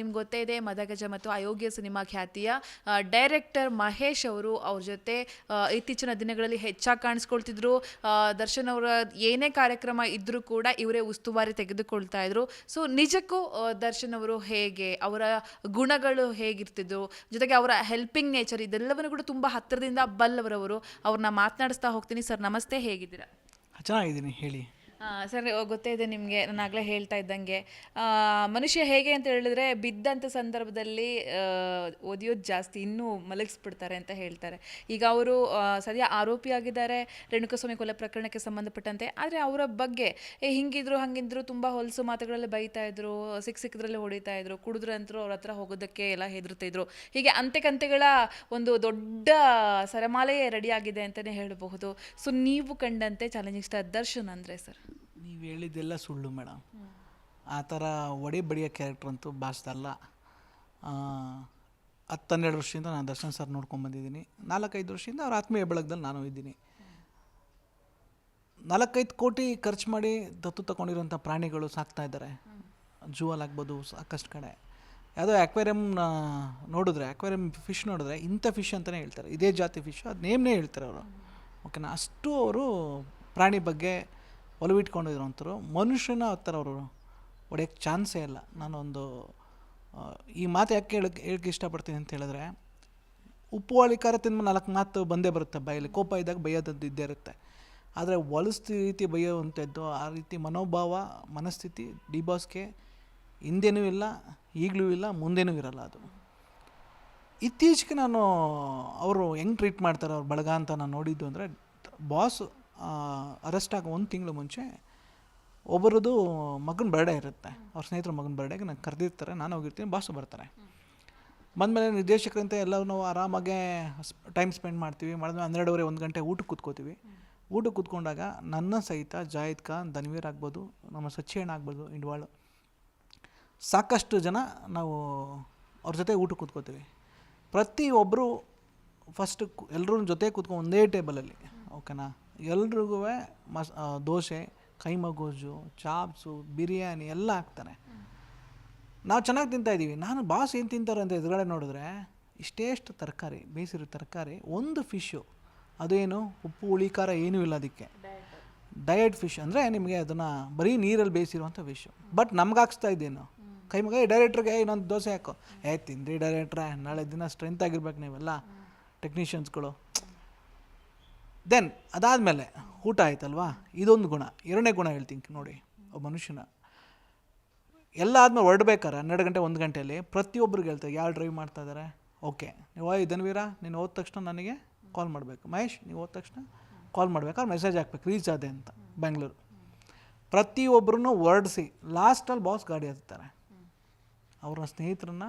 ನಿಮ್ಗೆ ಗೊತ್ತೇ ಇದೆ, ಮದಗಜ ಮತ್ತು ಅಯೋಗ್ಯ ಸಿನಿಮಾ ಖ್ಯಾತಿಯ ಡೈರೆಕ್ಟರ್ ಮಹೇಶ್ ಅವರು ಅವ್ರ ಜೊತೆ ಇತ್ತೀಚಿನ ದಿನಗಳಲ್ಲಿ ಹೆಚ್ಚಾಗಿ ಕಾಣಿಸ್ಕೊಳ್ತಿದ್ರು. ದರ್ಶನ್ ಅವರ ಏನೇ ಕಾರ್ಯಕ್ರಮ ಇದ್ರೂ ಕೂಡ ಇವರೇ ಉಸ್ತುವಾರಿ ತೆಗೆದುಕೊಳ್ತಾ ಇದ್ರು. ಸೊ ನಿಜಕ್ಕೂ ದರ್ಶನ್ ಅವರು ಹೇಗೆ, ಅವರ ಗುಣಗಳು ಹೇಗಿರ್ತಿದ್ರು ಜೊತೆಗೆ ಅವರ ಹೆಲ್ಪಿಂಗ್ ನೇಚರ್ ಇದೆಲ್ಲವನ್ನು ಕೂಡ ತುಂಬ ಹತ್ತಿರದಿಂದ ಬಲ್ಲವರವರು. ಅವ್ರನ್ನ ಮಾತನಾಡಿಸ್ತಾ ಹೋಗ್ತೀನಿ. ಸರ್, ನಮಸ್ತೆ, ಹೇಗಿದ್ದೀರಾ? ಚೆನ್ನಾಗಿದ್ದೀನಿ, ಹೇಳಿ. ಸರ್ ಗೊತ್ತೇ ಇದೆ ನಿಮಗೆ, ನಾನು ಆಗಲೇ ಹೇಳ್ತಾ ಇದ್ದಂಗೆ. ಮನುಷ್ಯ ಹೇಗೆ ಅಂತ ಹೇಳಿದ್ರೆ ಬಿದ್ದಂಥ ಸಂದರ್ಭದಲ್ಲಿ ಓದಿಯೋದು ಜಾಸ್ತಿ, ಇನ್ನೂ ಮಲಗಿಸ್ಬಿಡ್ತಾರೆ ಅಂತ ಹೇಳ್ತಾರೆ. ಈಗ ಅವರು ಸದ್ಯ ಆರೋಪಿಯಾಗಿದ್ದಾರೆ, ರೇಣುಕಸ್ವಾಮಿ ಕೊಲೆ ಪ್ರಕರಣಕ್ಕೆ ಸಂಬಂಧಪಟ್ಟಂತೆ. ಆದರೆ ಅವರ ಬಗ್ಗೆ, ಏ, ಹಿಂಗಿದ್ರು, ಹಂಗಿದ್ರು, ತುಂಬ ಹೊಲಸು ಮಾತುಗಳಲ್ಲಿ ಬೈತಾ ಇದ್ರು, ಸಿಕ್ ಸಿಕ್ಕದ್ರಲ್ಲಿ ಹೊಡಿತಾ ಇದ್ರು, ಕುಡಿದ್ರಂತರೂ ಅವ್ರ ಹತ್ರ ಹೋಗೋದಕ್ಕೆ ಎಲ್ಲ ಹೆದರ್ತಾ ಇದ್ರು. ಹೀಗೆ ಅಂತೆ ಕಂತೆಗಳ ಒಂದು ದೊಡ್ಡ ಸರಮಾಲೆಯೇ ರೆಡಿಯಾಗಿದೆ ಅಂತಲೇ ಹೇಳಬಹುದು. ಸೊ ನೀವು ಕಂಡಂತೆ ಚಾಲೆಂಜಿಂಗ್ ಸ್ಟಾರ್ ದರ್ಶನ್ ಅಂದರೆ ಸರ್ ನೀವು ಹೇಳಿದ್ದೆಲ್ಲ ಸುಳ್ಳು ಮೇಡಮ್ ಆ ಥರ ಒಡೆ ಬಡಿಯೋ ಕ್ಯಾರೆಕ್ಟ್ರ್ ಅಂತೂ ಭಾಷದಲ್ಲ ಹತ್ತನ್ನೆರಡು ವರ್ಷದಿಂದ ನಾನು ದರ್ಶನ್ ಸರ್ ನೋಡ್ಕೊಂಬಂದಿದ್ದೀನಿ ನಾಲ್ಕೈದು ವರ್ಷದಿಂದ ಅವ್ರ ಆತ್ಮೀಯ ಬೆಳಗ್ದಲ್ಲಿ ನಾನು ಇದ್ದೀನಿ. ನಾಲ್ಕೈದು ಕೋಟಿ ಖರ್ಚು ಮಾಡಿ ದತ್ತು ತಗೊಂಡಿರೋಂಥ ಪ್ರಾಣಿಗಳು ಸಾಕ್ತಾ ಇದ್ದಾರೆ. ಜೂ ಅಲ್ಲಿ ಆಗ್ಬೋದು ಸಾಕಷ್ಟು ಕಡೆ. ಯಾವುದೋ ಅಕ್ವೇರಿಯಮ್ ನೋಡಿದ್ರೆ ಅಕ್ವೇರಿಯಮ್ ಫಿಶ್ ನೋಡಿದ್ರೆ, ಇಂಥ ಫಿಶ್ ಅಂತಲೇ ಹೇಳ್ತಾರೆ. ಇದೇ ಜಾತಿ ಫಿಶ್ ಅದು ನೇಮ್ನೇ ಹೇಳ್ತಾರೆ ಅವರು. ಓಕೆನಾ ಅಷ್ಟು ಅವರು ಪ್ರಾಣಿ ಬಗ್ಗೆ ಒಲವಿಟ್ಕೊಂಡಿರೋಂಥವ್ರು, ಮನುಷ್ಯನ ಥರ ಅವರು ಹೊಡೆಯೋಕ್ಕೆ ಚಾನ್ಸೇ ಇಲ್ಲ. ನಾನೊಂದು ಈ ಮಾತು ಯಾಕೆ ಹೇಳಕ್ಕೆ ಹೇಳಕ್ಕೆ ಇಷ್ಟಪಡ್ತೀನಿ ಅಂತ ಹೇಳಿದ್ರೆ ಉಪ್ಪು ಅಳಿಕಾರ ತಿಂದ ನಾಲ್ಕು ಮಾತು ಬಂದೇ ಬರುತ್ತೆ, ಬಾಯಲ್ಲಿ ಕೋಪ ಇದ್ದಾಗ ಬೈಯೋದದ್ದು ಇದ್ದೇ ಇರುತ್ತೆ. ಆದರೆ ಹೊಲಸ್ತಿ ರೀತಿ ಬೈಯೋವಂಥದ್ದು, ಆ ರೀತಿ ಮನೋಭಾವ, ಮನಸ್ಥಿತಿ ಡಿ ಬಾಸ್ಗೆ ಹಿಂದೆನೂ ಇಲ್ಲ, ಈಗಲೂ ಇಲ್ಲ, ಮುಂದೆನೂ ಇರಲ್ಲ ಅದು. ಇತ್ತೀಚೆಗೆ ನಾನು, ಅವರು ಹೆಂಗೆ ಟ್ರೀಟ್ ಮಾಡ್ತಾರೆ ಅವ್ರ ಬಳಗ ಅಂತ ನಾನು ನೋಡಿದ್ದು ಅಂದರೆ ಬಾಸ್ ಅರೆಸ್ಟ್ ಆಗೋ ಒಂದು ತಿಂಗಳು ಮುಂಚೆ ಒಬ್ಬರದು ಮಗನ ಬರ್ಡೇ ಇರುತ್ತೆ. ಅವ್ರ ಸ್ನೇಹಿತರ ಮಗನ ಬರ್ಡೇಗೆ ನಂಗೆ ಕರೆದಿರ್ತಾರೆ ನಾನು ಹೋಗಿರ್ತೀನಿ ಬಾಸು ಬರ್ತಾರೆ. ಬಂದಮೇಲೆ ನಿರ್ದೇಶಕರಂತೆ ಎಲ್ಲರೂ ನಾವು ಆರಾಮಾಗೆ ಟೈಮ್ ಸ್ಪೆಂಡ್ ಮಾಡ್ತೀವಿ. ಮಾಡಿದ್ಮೇಲೆ ಹನ್ನೆರಡುವರೆ ಒಂದು ಗಂಟೆ ಊಟಕ್ಕೆ ಕೂತ್ಕೋತೀವಿ. ಊಟಕ್ಕೆ ಕೂತ್ಕೊಂಡಾಗ ನನ್ನ ಸಹಿತ ಜಾಹಿದ್ ಖಾನ್ ಧನ್ವೀರ್ ಆಗ್ಬೋದು ನಮ್ಮ ಸಚ್ಚಿಯಣ್ಣ ಆಗ್ಬೋದು ಇಂಡ್ವಾಳು ಸಾಕಷ್ಟು ಜನ ನಾವು ಅವ್ರ ಜೊತೆ ಊಟಕ್ಕೆ ಕೂತ್ಕೋತೀವಿ. ಪ್ರತಿಯೊಬ್ಬರು ಫಸ್ಟ್ ಎಲ್ಲರೂ ಜೊತೆ ಕೂತ್ಕೊಂಡು ಒಂದೇ ಟೇಬಲಲ್ಲಿ ಓಕೆನಾ ಎಲ್ರಿಗೂ ಮಸ್ ದೋಸೆ ಕೈಮ ಗೋಜು ಚಾಪ್ಸು, ಬಿರಿಯಾನಿ ಎಲ್ಲ ಹಾಕ್ತಾನೆ ನಾವು ಚೆನ್ನಾಗಿ ತಿಂತಾಯಿದ್ದೀವಿ ನಾನು ಬಾಸ್ ಏನು ತಿಂತಾರೆ ಅಂತ ಎದುರುಗಡೆ ನೋಡಿದ್ರೆ ಇಷ್ಟೇಷ್ಟು ತರಕಾರಿ ಬೇಯಿಸಿರೋ ತರಕಾರಿ, ಒಂದು ಫಿಶ್ಶು. ಅದೇನು ಉಪ್ಪು, ಹುಳಿ, ಖಾರ ಏನೂ ಇಲ್ಲ ಅದಕ್ಕೆ. ಡಯಟ್ ಫಿಶ್ ಅಂದರೆ ನಿಮಗೆ ಅದನ್ನು ಬರೀ ನೀರಲ್ಲಿ ಬೇಯಿಸಿರುವಂಥ ಫಿಶು ಬಟ್ ನಮ್ಗೆ ಹಾಕ್ಸ್ತಾ ಇದ್ದೇನು? ಕೈ ಮಗ ಡೈರೆಕ್ಟ್ರಿಗೆ ಇನ್ನೊಂದು ದೋಸೆ ಹಾಕು. ಏ, ತಿಂದ್ರಿ ಡೈರೆಕ್ಟ್ರೆ, ನಾಳೆ ದಿನ ಸ್ಟ್ರೆಂತ್ ಆಗಿರ್ಬೇಕು ನೀವೆಲ್ಲ. ಟೆಕ್ನಿಷಿಯನ್ಸ್ಗಳು. ದೆನ್ ಅದಾದಮೇಲೆ, ಊಟ ಆಯ್ತಲ್ವಾ? ಇದೊಂದು ಗುಣ. ಎರಡನೇ ಗುಣ ಹೇಳ್ತೀನಿ ನೋಡಿ, ಒಬ್ಬ ಮನುಷ್ಯನ. ಎಲ್ಲ ಆದಮೇಲೆ ಹೊರಡ್ಬೇಕಾರೆ ಹನ್ನೆರಡು ಗಂಟೆ, ಒಂದು ಗಂಟೆಯಲ್ಲಿ ಪ್ರತಿಯೊಬ್ಬರಿಗೆ ಹೇಳ್ತಾರೆ, ಯಾರು ಡ್ರೈವ್ ಮಾಡ್ತಾ ಇದ್ದಾರೆ ಓಕೆ ನೀವು, ಓಯ್, ಧನ್ವೀರ, ನೀನು ಹೋದ ತಕ್ಷಣ ನನಗೆ ಕಾಲ್ ಮಾಡಬೇಕು. ಮಹೇಶ್, ನೀವು ಹೋದ ತಕ್ಷಣ ಕಾಲ್ ಮಾಡ್ಬೇಕಾದ್ರೆ ಮೆಸೇಜ್ ಹಾಕ್ಬೇಕು ರೀಚ್ ಆದೆ ಅಂತ. ಬೆಂಗಳೂರು ಪ್ರತಿಯೊಬ್ಬರನ್ನು ಹೊರಡಿಸಿ ಲಾಸ್ಟಲ್ಲಿ ಬಾಸ್ ಗಾಡಿ ಹತ್ತಾರೆ. ಅವರ ಸ್ನೇಹಿತರನ್ನ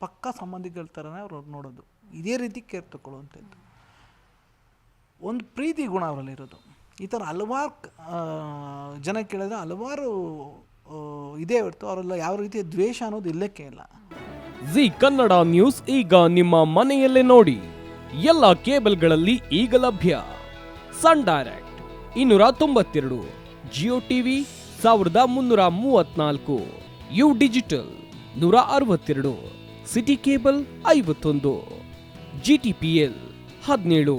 ಪಕ್ಕ ಸಂಬಂಧಿಗಳ ಥರನೇ ಅವ್ರು ನೋಡೋದು. ಇದೇ ರೀತಿ ಕೇರ್ ತಗೊಳ್ಳುವಂಥದ್ದು. ಒಂದು ಪ್ರೀತಿ ಗುಣ ಅವರಲ್ಲಿರೋದು ಈ ಥರ ಹಲವಾರು ಜನ ಕೇಳಿದ್ರೆ ಹಲವಾರು ಇದೇ ಇರ್ತು ಅವರೆಲ್ಲ ಯಾವ ರೀತಿಯ ದ್ವೇಷ ಅನ್ನೋದು ಇಲ್ಲಕ್ಕೆ ಇಲ್ಲ. ಜಿ ಕನ್ನಡ ನ್ಯೂಸ್ ಈಗ ನಿಮ್ಮ ಮನೆಯಲ್ಲೇ ನೋಡಿ. ಎಲ್ಲ ಕೇಬಲ್ಗಳಲ್ಲಿ ಈಗ ಲಭ್ಯ. ಸನ್ ಡೈರೆಕ್ಟ್ ಇನ್ನೂರ ತೊಂಬತ್ತೆರಡು, ಜಿಯೋ ಟಿವಿ ಸಾವಿರದ ಮುನ್ನೂರ ಮೂವತ್ನಾಲ್ಕು, ಯು ಡಿಜಿಟಲ್ ನೂರ ಅರವತ್ತೆರಡು, ಸಿಟಿ ಕೇಬಲ್ ಐವತ್ತೊಂದು, ಜಿ ಟಿ ಪಿ ಎಲ್ ಹದಿನೇಳು.